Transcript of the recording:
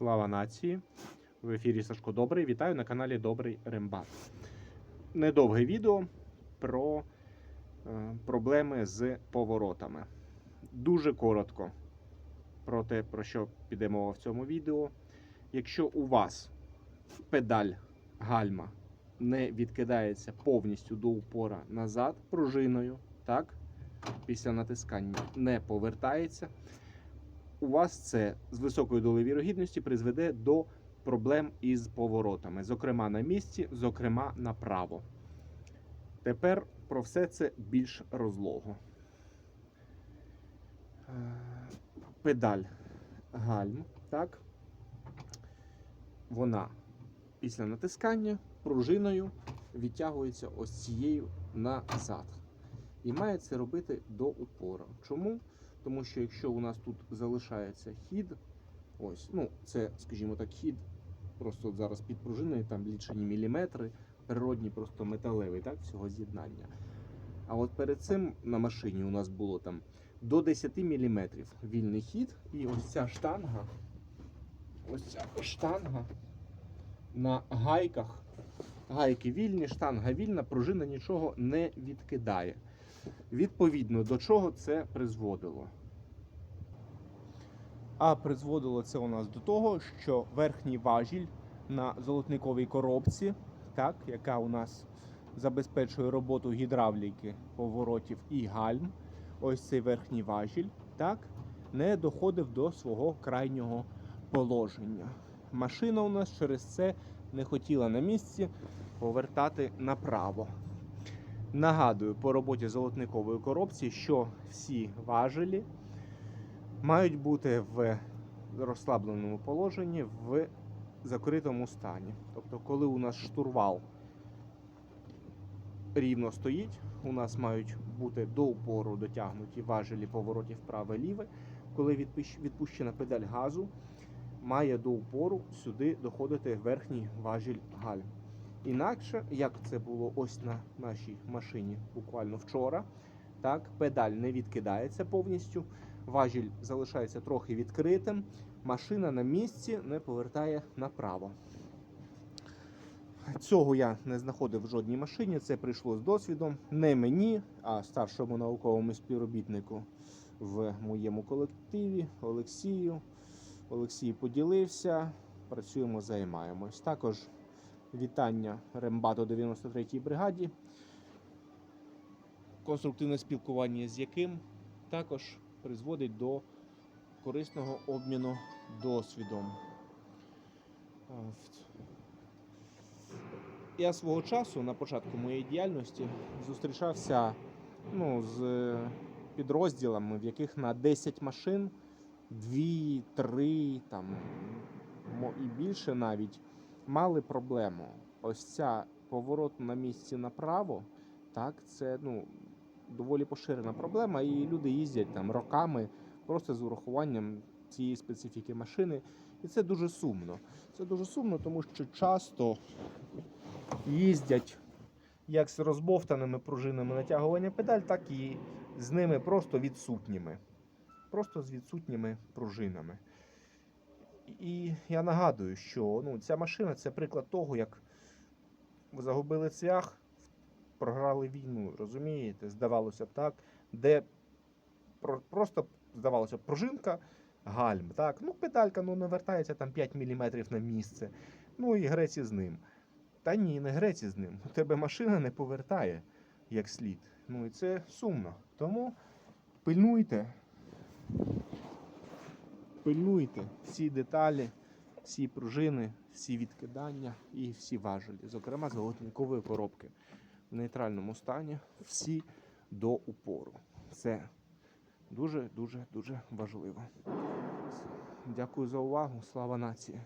Слава нації! В ефірі Сашко Добрий. Вітаю на каналі Добрий Рембат. Недовге відео про е, проблеми з поворотами. Дуже коротко про те, про що піде мова в цьому відео. Якщо у вас педаль гальма не відкидається повністю до упора назад пружиною, так, після натискання не повертається, у вас це з високою долею вірогідності призведе до проблем із поворотами, зокрема на місці, зокрема направо. Тепер про все це більш розлого. Е, Педаль гальм, так? Вона після натискання пружиною відтягується ось цією назад. І має це робити до упора. Чому? Тому що якщо у нас тут залишається хід, ось, ну, це, скажімо так, хід, просто от зараз під пружиною, там лічені міліметри, природні, просто металевий, так, всього з'єднання. А от перед цим на машині у нас було там до 10 мм вільний хід, і ось ця штанга, ось ця штанга на гайках. Гайки вільні, штанга вільна, пружина нічого не відкидає. Відповідно, до чого це призводило? А призводило це у нас до того, що верхній важіль на золотниковій коробці, так, яка у нас забезпечує роботу гідравліки, поворотів і гальм, ось цей верхній важіль, так, не доходив до свого крайнього положення. Машина у нас через це не хотіла на місці повертати направо. Нагадую по роботі золотникової коробці, що всі важелі мають бути в розслабленому положенні в закритому стані. Тобто, коли у нас штурвал рівно стоїть, у нас мають бути до упору дотягнуті важелі поворотів праве-ліве. Коли відпущена педаль газу, має до упору сюди доходити верхній важіль гальм. Інакше, як це було ось на нашій машині буквально вчора, так, педаль не відкидається повністю, важіль залишається трохи відкритим, машина на місці не повертає направо. Цього я не знаходив в жодній машині, це прийшло з досвідом. Не мені, а старшому науковому співробітнику в моєму колективі Олексію. Олексій поділився, працюємо, займаємось. Також вітання Рембато 93-й бригаді, конструктивне спілкування з яким також призводить до корисного обміну досвідом. Я свого часу на початку моєї діяльності зустрічався ну, з підрозділами, в яких на 10 машин, 2, 3 там, і більше навіть мали проблему. Ось ця поворот на місці направо, так, це ну, доволі поширена проблема, і люди їздять там роками просто з урахуванням цієї специфіки машини. І це дуже сумно. Це дуже сумно, тому що часто їздять як з розбовтаними пружинами натягування педаль, так і з ними просто відсутніми. Просто з відсутніми пружинами. І я нагадую, що ну, ця машина це приклад того, як ви загубили цвях, програли війну, розумієте? Здавалося б так, де про- просто здавалося б, пружинка, гальм. Так? Ну, педалька ну, не вертається там 5 мм на місце. Ну і греці з ним. Та ні, не греці з ним. У тебе машина не повертає як слід. Ну і це сумно. Тому пильнуйте. Пильнуйте всі деталі, всі пружини, всі відкидання і всі важелі. Зокрема, золотникової коробки в нейтральному стані, всі до упору. Це дуже дуже дуже важливо. Дякую за увагу. Слава нації!